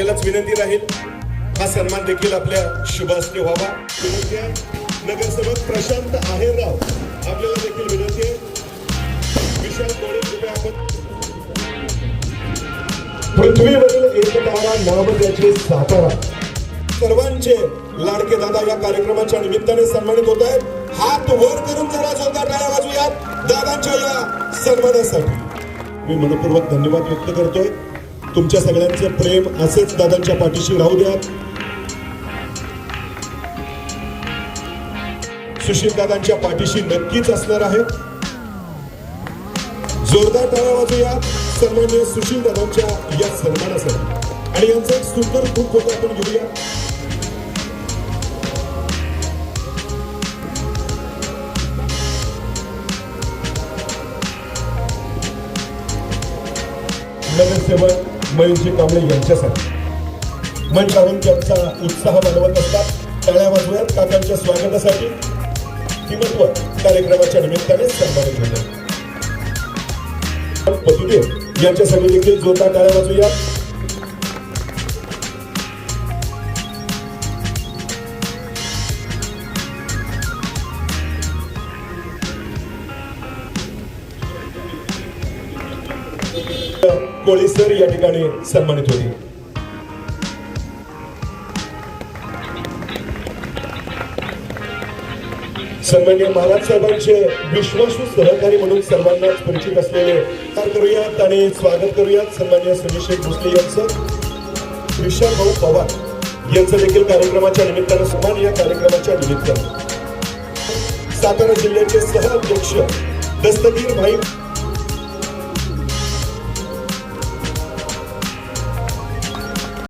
आपल्यालाच विनंती राहील हा सन्मान देखील आपल्या शुभ हस्ते व्हावा आहे नगरसेवक प्रशांत आहेरराव आपल्याला देखील विनंती आहे. विशाल कोळे कृपया आपण पृथ्वीवरील एकतारा नाम सातारा. सर्वांचे लाडके दादा या कार्यक्रमाच्या निमित्ताने सन्मानित होत आहेत. हात वर करून जरा जोरदार टाळ्या वाजूयात दादांच्या या सन्मानासाठी. मी मनपूर्वक धन्यवाद व्यक्त करतोय. तुमच्या सगळ्यांचं प्रेम असेच दादांच्या पाठीशी राहू द्या सुशील दादांच्या पाठीशी नक्कीच असणार आहे जोरदार टाळ्या वाजूया सन्मान्य सुशील दादांच्या या सन्मानासाठी आणि यांचा एक सुंदर खूप फोटो आपण घेऊया. नगरसेवक मयूरजी कांबळे यांच्यासाठी. मंचावरून त्यांचा उत्साह वाढवत असतात टाळ्या वाजवूयात काकांच्या स्वागतासाठी किंमतवर कार्यक्रमाच्या निमित्ताने सन्मानित होतात पतुदेव यांच्यासाठी देखील जोरदार टाळ्या वाजूया कोळी सर या ठिकाणी सन्मानित होते सन्मान्य महाराज साहेबांचे विश्वासू सहकारी म्हणून सर्वांनाच परिचित असलेले करूयात आणि स्वागत करूयात सन्मान्य सुनिश्चित भोसले यांचं. विशाल भाऊ पवार यांचं देखील कार्यक्रमाच्या निमित्तानं सन्मान या कार्यक्रमाच्या निमित्तानं. सातारा जिल्ह्याचे सहअध्यक्ष दस्तगीर भाई